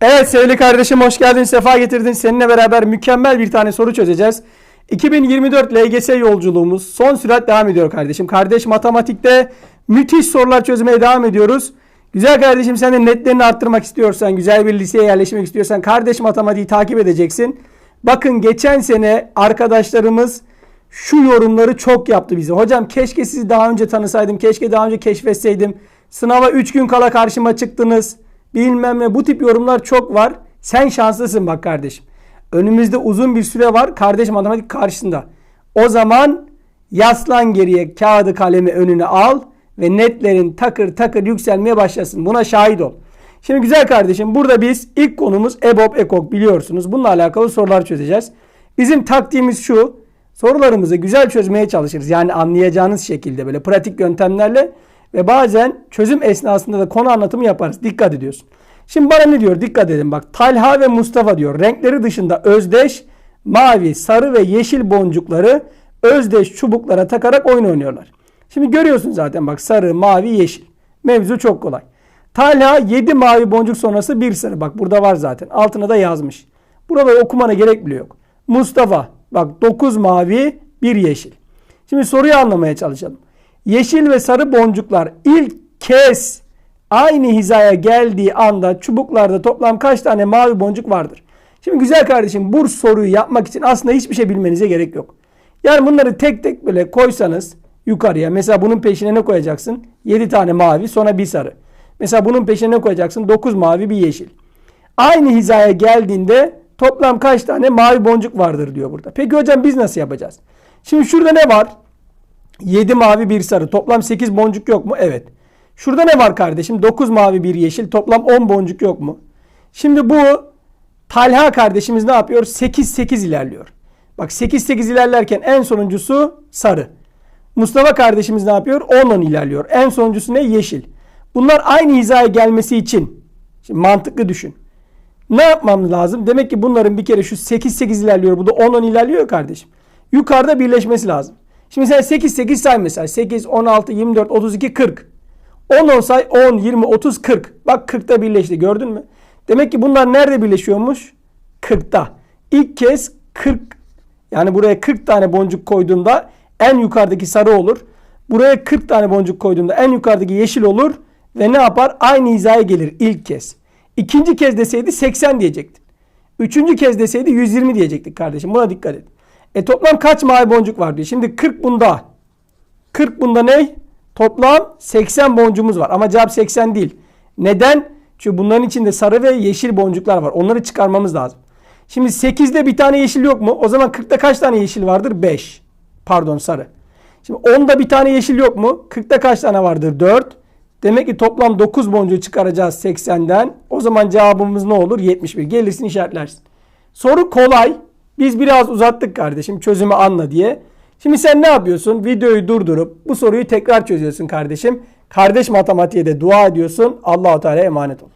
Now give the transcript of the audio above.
Evet sevgili kardeşim hoş geldin, sefa getirdin. Seninle beraber mükemmel bir tane soru çözeceğiz. 2024 LGS yolculuğumuz son sürat devam ediyor kardeşim. Kardeş matematikte müthiş sorular çözmeye devam ediyoruz. Güzel kardeşim sen de netlerini arttırmak istiyorsan, güzel bir liseye yerleşmek istiyorsan kardeş matematiği takip edeceksin. Bakın geçen sene arkadaşlarımız şu yorumları çok yaptı bize. Hocam keşke sizi daha önce tanısaydım, keşke daha önce keşfetseydim. Sınava 3 gün kala karşıma çıktınız. Bilmem ne bu tip yorumlar çok var. Sen şanslısın bak kardeşim. Önümüzde uzun bir süre var kardeş matematik karşısında. O zaman yaslan geriye kağıdı kalemi önüne al ve netlerin takır takır yükselmeye başlasın. Buna şahit ol. Şimdi güzel kardeşim burada biz ilk konumuz EBOB EKOK biliyorsunuz. Bununla alakalı sorular çözeceğiz. Bizim taktiğimiz şu. Sorularımızı güzel çözmeye çalışırız. Yani anlayacağınız şekilde böyle pratik yöntemlerle ve bazen çözüm esnasında da konu anlatımı yaparız. Dikkat ediyorsun. Şimdi bana ne diyor? Dikkat edin bak. Talha ve Mustafa diyor. Renkleri dışında özdeş mavi, sarı ve yeşil boncukları özdeş çubuklara takarak oyun oynuyorlar. Şimdi görüyorsun zaten bak sarı, mavi, yeşil. Mevzu çok kolay. Talha 7 mavi boncuk sonrası bir sarı. Bak burada var zaten. Altına da yazmış. Burada okumana gerek bile yok. Mustafa bak 9 mavi, 1 yeşil. Şimdi soruyu anlamaya çalışalım. Yeşil ve sarı boncuklar ilk kez aynı hizaya geldiği anda çubuklarda toplam kaç tane mavi boncuk vardır? Şimdi güzel kardeşim bu soruyu yapmak için aslında hiçbir şey bilmenize gerek yok. Yani bunları tek tek böyle koysanız yukarıya mesela bunun peşine ne koyacaksın? 7 tane mavi sonra bir sarı. Mesela bunun peşine ne koyacaksın? 9 mavi bir yeşil. Aynı hizaya geldiğinde toplam kaç tane mavi boncuk vardır diyor burada. Peki hocam biz nasıl yapacağız? Şimdi şurada ne var? 7 mavi bir sarı. Toplam 8 boncuk yok mu? Evet. Şurada ne var kardeşim? 9 mavi bir yeşil. Toplam 10 boncuk yok mu? Şimdi bu Talha kardeşimiz ne yapıyor? 8-8 ilerliyor. Bak 8-8 ilerlerken en sonuncusu sarı. Mustafa kardeşimiz ne yapıyor? 10-10 ilerliyor. En sonuncusu ne? Yeşil. Bunlar aynı hizaya gelmesi için şimdi mantıklı düşün. Ne yapmamız lazım? Demek ki bunların bir kere şu 8-8 ilerliyor. Bu da 10-10 ilerliyor kardeşim. Yukarıda birleşmesi lazım. Şimdi sen 8-8 say mesela. 8, 16, 24, 32, 40. 10 10 say 10, 20, 30, 40. Bak 40'ta birleşti gördün mü? Demek ki bunlar nerede birleşiyormuş? 40'ta. İlk kez 40 yani buraya 40 tane boncuk koyduğumda en yukarıdaki sarı olur. Buraya 40 tane boncuk koyduğumda en yukarıdaki yeşil olur. Ve ne yapar? Aynı hizaya gelir ilk kez. İkinci kez deseydi 80 diyecektin. Üçüncü kez deseydi 120 diyecektik kardeşim. Buna dikkat et. E toplam kaç mavi boncuk var diyor. Şimdi 40 bunda. 40 bunda ne? Toplam 80 boncuğumuz var. Ama cevap 80 değil. Neden? Çünkü bunların içinde sarı ve yeşil boncuklar var. Onları çıkarmamız lazım. Şimdi 8'de bir tane yeşil yok mu? O zaman 40'ta kaç tane yeşil vardır? 5. Pardon sarı. Şimdi 10'da bir tane yeşil yok mu? 40'ta kaç tane vardır? 4. Demek ki toplam 9 boncuğu çıkaracağız 80'den. O zaman cevabımız ne olur? 71. Gelirsin işaretlersin. Soru kolay. Biz biraz uzattık kardeşim çözümü anla diye. Şimdi sen ne yapıyorsun? Videoyu durdurup bu soruyu tekrar çözüyorsun kardeşim. Kardeş matematiğe de dua ediyorsun. Allahu Teala emanet ol.